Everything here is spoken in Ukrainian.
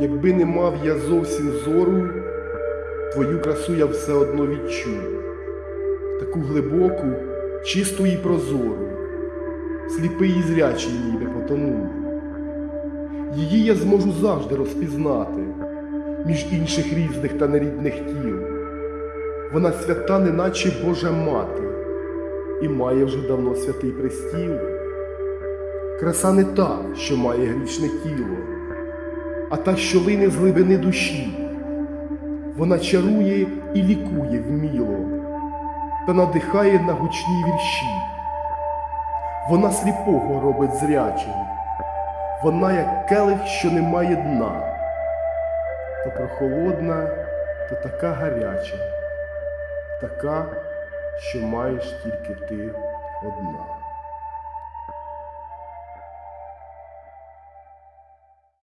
Якби не мав я зовсім зору, твою красу я все одно відчув. Таку глибоку, чисту і прозору, сліпий і зрячий ніби потонув. Її я зможу завжди розпізнати між інших різних та нерідних тіл. Вона свята, неначе Божа мати, і має вже давно святий престіл. Краса не та, що має грішне тіло, а та, що лине з глибини душі. Вона чарує і лікує вміло, та надихає на гучні вірші. Вона сліпого робить зрячим, вона як келих, що не має дна, то прохолодна, то така гаряча, така, що маєш тільки ти одна.